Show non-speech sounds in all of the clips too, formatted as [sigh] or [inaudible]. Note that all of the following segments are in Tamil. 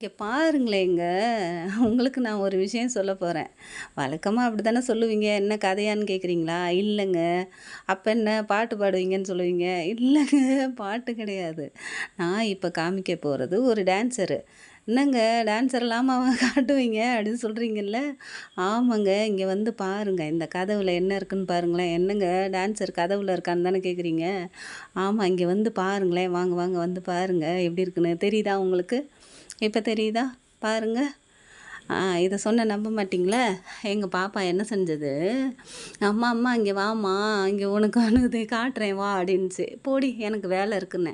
இங்கே பாருங்களேங்க உங்களுக்கு நான் ஒரு விஷயம் சொல்ல போகிறேன் வழக்கமாக அப்படி தானே சொல்லுவீங்க? என்ன கதையான்னு கேட்குறீங்களா இல்லைங்க. அப்போ என்ன பாட்டு பாடுவீங்கன்னு சொல்லுவீங்க? இல்லைங்க பாட்டு கிடையாது. நான் இப்போ காமிக்க போகிறது ஒரு டான்ஸரு. என்னங்க டான்ஸர் இல்லாமல் காட்டுவீங்க அப்படின்னு சொல்கிறீங்கல்ல ஆமாங்க இங்கே வந்து பாருங்கள் இந்த கதவில் என்ன இருக்குன்னு பாருங்களேன். என்னங்க டான்ஸர் கதவில் இருக்கான்னு தானே கேட்குறீங்க ஆமாம் இங்கே வந்து பாருங்களேன். வாங்க வாங்க வந்து பாருங்கள் எப்படி இருக்குன்னு தெரியுதா உங்களுக்கு? இப்போ தெரியுதா? பாருங்கள் இதை சொன்ன நம்ப மாட்டிங்களே? எங்கள் பாப்பா என்ன செஞ்சது? அம்மா அம்மா இங்கே வாம்மா. இங்கே உனக்கு அணுகுது காட்டுறேன் வா அப்படின்ச்சு போடி எனக்கு வேலை இருக்குன்னு.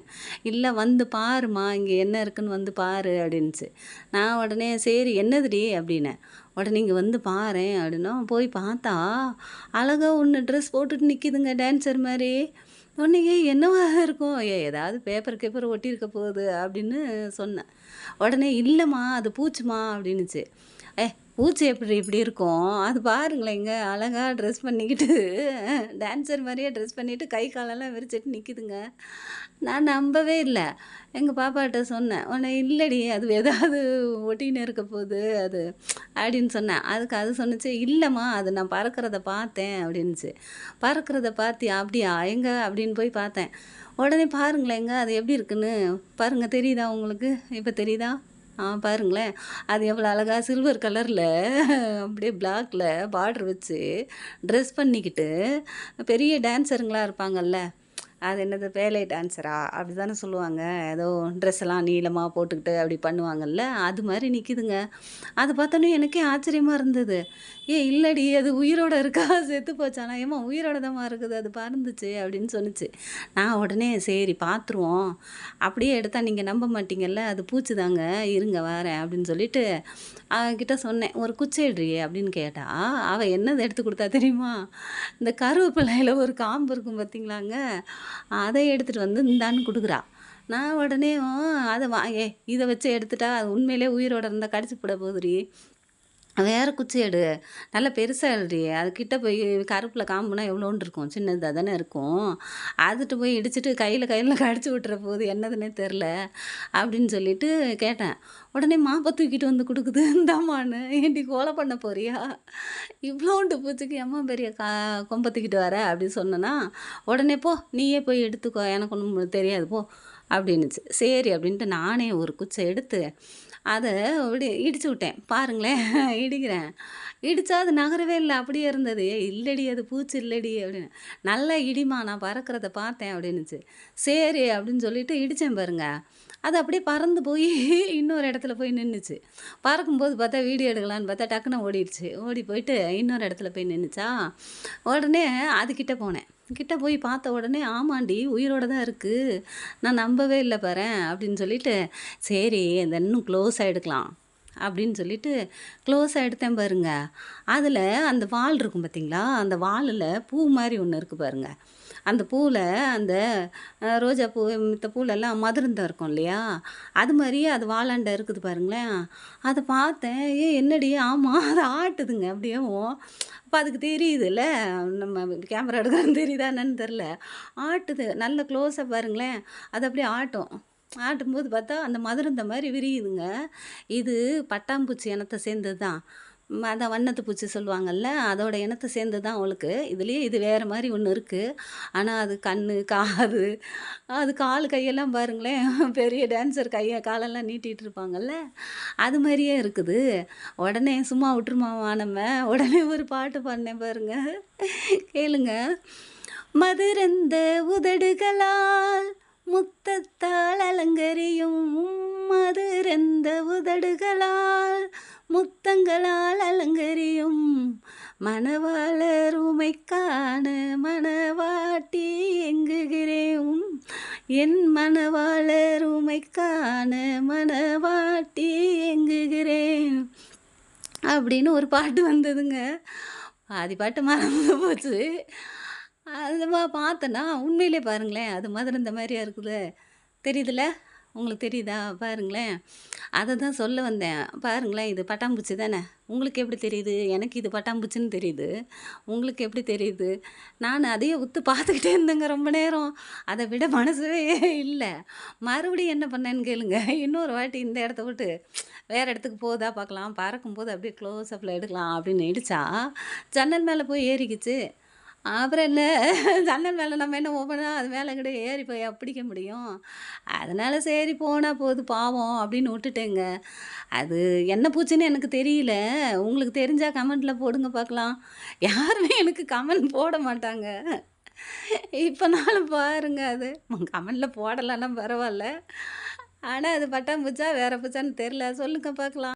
இல்லை வந்து பாருமா இங்கே என்ன இருக்குன்னு வந்து பாரு அப்படின்ச்சு நான் உடனே சரி என்னதுடி? அப்படின்னேன் உடனே இங்கே வந்து பாரேன் அப்படின்னா போய் பார்த்தா அழகாக ஒன்று ட்ரெஸ் போட்டுட்டு நிற்கிதுங்க டான்ஸர் மாதிரி உடனே "ஏய், என்னவாக இருக்கும்? ஏ ஏதாவது பேப்பர் கேப்பர் ஒட்டியிருக்க போகுது அப்படின்னு சொன்னேன். உடனே இல்லைம்மா அது பூச்சிம்மா அப்படின்னுச்சு. பூச்சி எப்படி இப்படி இருக்கும்? அது பாருங்களேங்க அழகா ட்ரெஸ் பண்ணிக்கிட்டு டான்ஸர் மாதிரியே ட்ரெஸ் பண்ணிவிட்டு கை காலெல்லாம் விரிச்சிட்டு நிற்கிதுங்க நான் நம்பவே இல்லை. எங்கள் பாப்பாட்ட சொன்னேன் உன்னை இல்லடி அது ஏதாவது ஒட்டின்னு இருக்க போகுது அது அப்படின்னு சொன்னேன். அதுக்கு அது சொன்னுச்சு இல்லைம்மா அது நான் பறக்கிறத பார்த்தேன் அப்படின்ச்சு பறக்கிறத பார்த்தியா? அப்படியா? எங்க? அப்படின்னு போய் பார்த்தேன். உடனே பாருங்களேங்க அது எப்படி இருக்குன்னு பாருங்கள் தெரியுதா உங்களுக்கு? இப்போ தெரியுதா? ஆ பாருங்களேன். அது எவ்வளோ அழகாக சில்வர் கலரில் அப்படியே பிளாக்ல பார்டர் வச்சு ட்ரெஸ் பண்ணிக்கிட்டு பெரிய டான்ஸருங்களா இருப்பாங்கல்ல. அது என்னது பேலே டான்ஸரா அப்படி தானே சொல்லுவாங்க. ஏதோ ட்ரெஸ் எல்லாம் நீளமாக போட்டுக்கிட்டு அப்படி பண்ணுவாங்கல்ல. அது மாதிரி நிற்கிதுங்க அது பார்த்தோன்னே எனக்கே ஆச்சரியமாக இருந்தது. ஏ இல்லடி அது உயிரோட இருக்கா? [laughs] செத்து போச்சானா ஏமா உயிரோட தாம்மா இருக்குது? அது பறந்துச்சு அப்படின்னு சொன்னுச்சு. நான் உடனே சரி பார்த்துருவோம் அப்படியே எடுத்தால் நீங்கள் நம்ப மாட்டீங்கல்ல? அது பூச்சிதாங்க. இருங்க வரேன் அப்படின்னு சொல்லிட்டு அவகிட்ட சொன்னேன். ஒரு குச்சி அப்படின்னு கேட்டா அவள் என்னது எடுத்து கொடுத்தா தெரியுமா? இந்த கருவேப்பிலையில் ஒரு காம்பு இருக்கும் பார்த்தீங்களாங்க. அதை எடுத்துகிட்டு வந்து இந்தான்னு கொடுக்குறா. நான் உடனே அதை வா ஏ இதை வச்சு எடுத்துட்டா அது உண்மையிலே உயிரோட இருந்தால் கடிச்சு போட போகுதுடி. வேறு குச்சி எடு. நல்லா பெருசாக எழுடி அதுக்கிட்ட போய் கருப்பில் காம்புனா எவ்வளோன்னு இருக்கும்? சின்னதாக தானே இருக்கும். அதுட்டு போய் இடிச்சிட்டு கையில் கையில் கடிச்சு விட்டுற போகுது என்னதுன்னே தெரில அப்படின்னு சொல்லிட்டு கேட்டேன். உடனே மாப்பை தூக்கிட்டு வந்து கொடுக்குது. [laughs] இந்தாமான்னு ஏண்டி கோலை பண்ண போறியா? இவ்வளோண்டு பூச்சிக்கு அம்மா பெரிய கா கொம்பை தூக்கிட்டு வர அப்படின்னு சொன்னேன்னா உடனே போ நீயே போய் எடுத்துக்கோ. எனக்கு ஒன்றும் தெரியாது போ. அப்படின்னுச்சு. சரி அப்படின்ட்டு நானே ஒரு குச்சை எடுத்து அதை அப்படி இடிச்சு விட்டேன். பாருங்களேன் இடிக்கிறேன். இடித்தா அது நகரவே இல்லை அப்படியே இருந்தது. "ஏய், இல்லடி அது பூச்சி இல்லடி அப்படின்னு. நல்லா இடிமா நான் பறக்கிறத பார்த்தேன் அப்படின்னுச்சு. சரி அப்படின்னு சொல்லிட்டு இடித்தேன் பாருங்க. அது அப்படியே பறந்து போய் [laughs] இன்னொரு இடத்துல போய் நின்றுச்சு பறக்கும்போது பார்த்தா வீடியோ எடுக்கலான்னு பார்த்தா டக்குன்னு ஓடிடுச்சு. ஓடி போயிட்டு இன்னொரு இடத்துல போய் நின்றுச்சா உடனே அதுக்கிட்ட போனேன். கிட்ட போய் பார்த்த உடனே ஆமாண்டி உயிரோட தான் இருக்குது நான் நம்பவே இல்லை பாரு அப்படின்னு சொல்லிட்டு சரி இந்த இன்னும் க்ளோஸ் ஆகிடுக்கலாம் அப்படின்னு சொல்லிட்டு க்ளோஸாக எடுத்தேன் பாருங்க. அதில் அந்த வால் இருக்கும் பார்த்தீங்களா அந்த வாலில் பூ மாதிரி ஒன்று இருக்குது பாருங்க. அந்த பூவில் அந்த ரோஜா பூ மித்த பூலெல்லாம் மதுரந்தம் இருக்கும் இல்லையா? அது மாதிரியே அது வாலாண்ட இருக்குது பாருங்களேன். அதை பார்த்தேன் ஏ என்னடி? ஆமாம் அது ஆட்டுதுங்க. அப்படியேவும் அப்போ அதுக்கு தெரியுதுல்ல? நம்ம கேமரா எடுக்கிறது தெரியுதா என்னன்னு தெரில ஆட்டுது நல்ல க்ளோஸாக பாருங்களேன். அது அப்படியே ஆட்டும். ஆட்டும்போது பார்த்தா அந்த மதுரந்த மாதிரி விரியுதுங்க. இது பட்டாம்பூச்சி இனத்தை சேர்ந்தது தான் ம், அதான் வண்ணத்து பூச்சி சொல்லுவாங்கல்ல அதோட இனத்தை சேர்ந்தது தான் அவளுக்கு. இதுலேயே இது வேறு மாதிரி ஒன்று இருக்குது ஆனால் அது கண் காது அது கால் கையெல்லாம் பாருங்களேன். பெரிய டான்ஸர் கையை காலெல்லாம் நீட்டிகிட்டு இருப்பாங்கல்ல. அது மாதிரியே இருக்குது. உடனே சும்மா விட்டுருமாவா நம்ம. உடனே ஒரு பாட்டு பாடினேன் பாருங்க. கேளுங்க. மதுரந்த உதடுகளால் முத்தத்தால் அலங்கரியும் மதுரந்த உதடுகளால் முத்தங்களால் அலங்கரியும் மணவாளர் உமைக்கான மணவாட்டி எங்குகிறேன் என் மணவாளர் உமைக்கான மணவாட்டி எங்குகிறேன் அப்படின்னு ஒரு பாட்டு வந்ததுங்க. பாதி பாட்டு மறந்து போச்சு. அது பார்த்தேன்னா உண்மையிலே பாருங்களேன் அது மாதிரி இந்த மாதிரியா இருக்குது தெரியுதுல்ல உங்களுக்கு தெரியுதா? பாருங்களேன். அதை தான் சொல்ல வந்தேன். பாருங்களேன் இது பட்டாம்பூச்சி தானே! உங்களுக்கு எப்படி தெரியுது? எனக்கு இது பட்டாம்பூச்சின்னு தெரியுது. உங்களுக்கு எப்படி தெரியுது? நான் அதையே உத்து பார்த்துக்கிட்டே இருந்தேங்க ரொம்ப நேரம். அதை விட மனசே இல்லை மறுபடியும் என்ன பண்ணேன்னு கேளுங்க. இன்னொரு வாட்டி இந்த இடத்த விட்டு வேற இடத்துக்கு போதா பார்க்கலாம். பறக்கும்போது அப்படியே க்ளோஸ் அப்ல எடுக்கலாம் அப்படின்னு இடிச்சா, ஜன்னல் மேலே போய் ஏறிக்கிச்சு. அப்புறம் என்ன ஜன்னல் மேலே நம்ம என்ன ஓப்பனாக அது மேலே கூட ஏறி போய் பிடிக்க முடியும். அதனால் சரி போனால் போகுது பாவம் அப்படின்னு விட்டுட்டேங்க. அது என்ன பூச்சின்னு எனக்கு தெரியல. உங்களுக்கு தெரிஞ்சால் கமெண்ட்டில் போடுங்க பார்க்கலாம். யாருமே எனக்கு கமெண்ட் போட மாட்டாங்க. இப்போனாலும் பாருங்க அது. கமெண்டில் போடலன்னா பரவாயில்ல ஆனால் அது பட்டாம்பூச்சா வேறு பூச்சான்னு தெரில சொல்லுங்க பார்க்கலாம்.